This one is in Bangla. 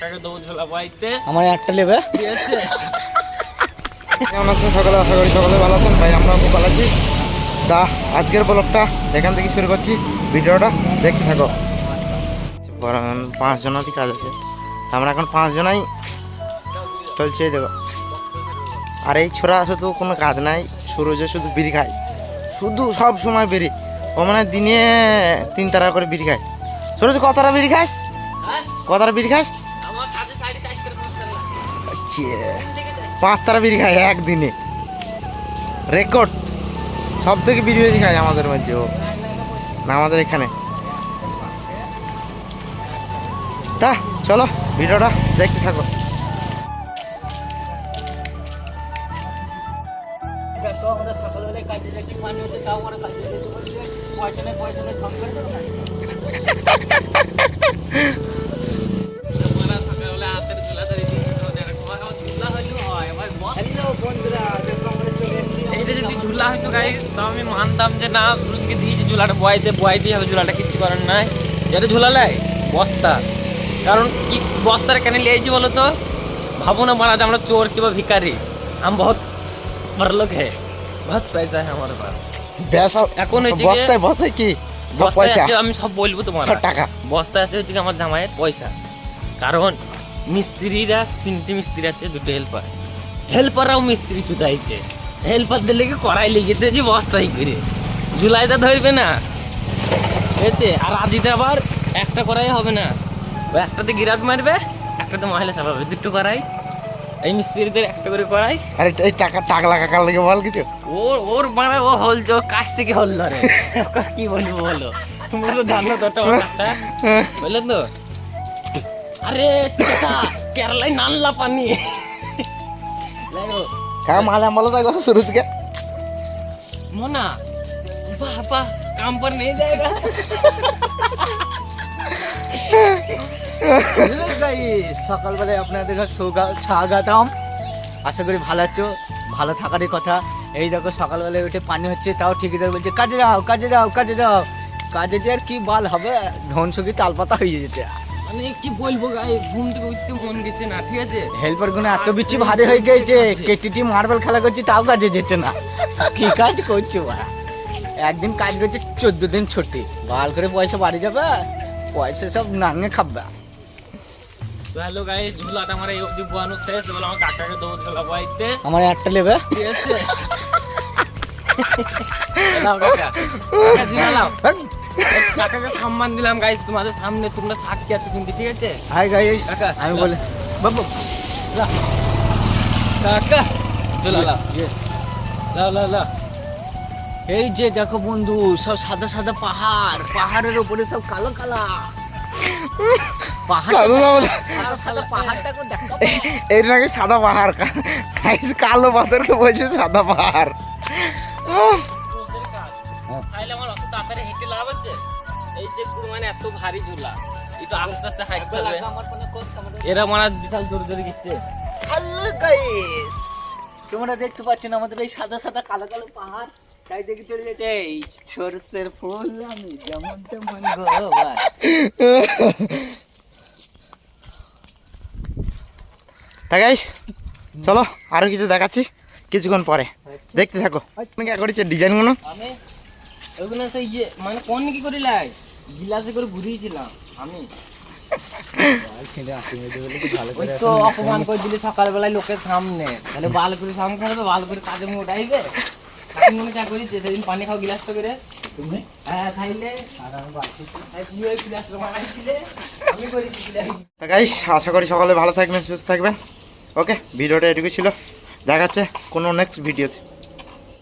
কাকাকে দেবো ঝোলা বাড়িতে আমার একটা আছে। কেমন আছেন সকালে? আশা করি সকলে ভালো আছেন। ভাই আমরা খুব ভালো আছি। তা আজকের ব্লগটা এখান থেকে শুরু করছি। ভিডিওটা দেখতে থাকো। বরং পাঁচজনেরই কাজ আছে। আমরা এখন পাঁচজনাই চলছে দেখো। আর এই ছোড়া শুধু কোনো কাজ নাই। সুরজে শুধু বিড়ি খায়। শুধু সব সময় বিড়ি। ও মানে দিনে তিন তারা করে বিড়ি খায়। সুরজ কতটা বিড়ি খাস? কতটা বিড়ি খাস? পাঁচ তারা বিড়ি খায় একদিনে। রেকর্ড সব থেকে বিড়ি বেশি খায় আমাদের মধ্যে ও। না আমাদের এখানে। তা চলো ভিডিওটা দেখতে থাকো। পয়সা নেই পয়সা নেই ঝুলা হয়তো গাইস তো আমি মানতাম যে না সুরজকে দিয়েছি ঝুলাটা বয়াইতে বয়াইতেই হবে ঝুলাটা কিচ্ছু করার নাই। যাতে ঝুলা বস্তা। কারণ কি বস্তার কেন লিয়েছি বলো তো? ভাবো না মারা যে আমরা চোর কিংবা ভিকারি আমি বহুত বড় লোক বহুত পয়সা হ্যাঁ আমার পাস। এখন বস্তায় বসে কি? আমি সব বলব তোমার টাকা। বস্তা আছে হচ্ছে আমার জামাইয়ের পয়সা। কারণ মিস্ত্রিরা তিনটে মিস্ত্রি আছে দুটো হেল্পার হেল্পাররাও মিস্ত্রি চুদাইছে। হেল্পারদের লেগে করাই লেগেছে যে বস্তাই করে। জুলাইটা ধরবে না। ঠিক আছে? আর আজিতে আবার একটা করাই হবে না। ও একটাতে গিরাট মারবে একটাতে মহিলা চালাবে দুটো করাই। এই মিস্ত্রিদের একটা করে করাই। আরে এই টাকা টাকলা কাকার লেগে বল কিছু। ওর ওর মানে ও হল যে কাছ থেকে হল ধরে কি বলব বলো? তুমি তো জানো তো বুঝলেন তো? আরে কেরালায় নানলা পানি। দেখো হ্যাঁ মালে বলো দেখো সুরজকে मोना पापा काम पर नहीं जाएगा গাইস সকালবেলায় আপনাদের ঘর স্বাগতম আশা করি ভালো আছো ভালো থাকারই কথা এই দেখো সকালবেলায় উঠে পানি হচ্ছে তাও ঠিকই বলছে কাজে যাও কাজে যাও কাজে যাও কাজে যে আর কি বাল হবে ধনসুখী তালপাতা হয়ে যেতে মানে কি বলব গাই ঘুম থেকে উঠতে মন গেছে না ঠিক আছে? হেল্পারগুলো এত বিচ্ছি ভারী হয়ে গেছে কেটিটি মার্বেল খেলা করছি তাও কাজে যেতে না। কি কাজ করছ ওরা? একদিন কাজ করছে চোদ্দ দিন ছুটি। বাল করে পয়সা বাড়ি যাবে পয়সা সব নাঙে খাবে। তো হ্যালো গাই ঝুলাটা আমার এই অবধি বোয়ানো শেষ। বলে আমার কাকাকে দেবো ঝোলা বইতে আমার একটা নেবে? ঠিক আছে? দাও কাকা। কাকা ঝুলা দাও কাকাকে সম্মান দিলাম গাইস তোমাদের সামনে তোমরা সাক্ষী আছো কিন্তু ঠিক আছে? হাই গাইস আমি বলে বাবু কাকা চলো লাও। লাও লাও লাও। এই যে দেখো বন্ধু সব সাদা সাদা পাহাড় পাহাড়ের উপরে সব কালো কালা। এই নাকি সাদা পাহাড় কালো পাথরকে বলছে সাদা পাহাড়। তাহলে আমার অত তাড়াতাড়ি হেঁটে লাভ আছে? এই যে মানে এত ভারী ঝুলা আস্তে আস্তে হাইট করবে। এরা মানে বিশাল জোরে জোরে গিচ্ছে হ্যালো গাইস তোমরা দেখতে পাচ্ছ না আমাদের এই সাদা সাদা কালো কালো পাহাড়? তাই দেখে চলে যেতে এই সরষের ফুল আমি যেমন তেমন গো তা গাইস চলো আরও কিছু দেখাচ্ছি কিছুক্ষণ পরে। দেখতে থাকো। তুমি কি করেছে ডিজাইনগুলো আমি ওখানে সেই যে মানে কোন কি করে লাই গিলাসে করে ঘুরিয়েছিলাম আমি। তো অপমান করে দিলি সকালবেলায় লোকের সামনে। তাহলে ভালো করে সামনে খাবে ভালো করে কাজে মুখ উঠাইবে। মনে যা করেছে সেদিন পানি খাও গিলাসটা করে। তুমি? হ্যাঁ খাইলে। গিলাস তা গাইস আশা করি সকালে ভালো থাকবেন সুস্থ থাকবেন। ওকে ভিডিওটা এটুকু ছিল। দেখাচ্ছে কোনো নেক্সট ভিডিওতে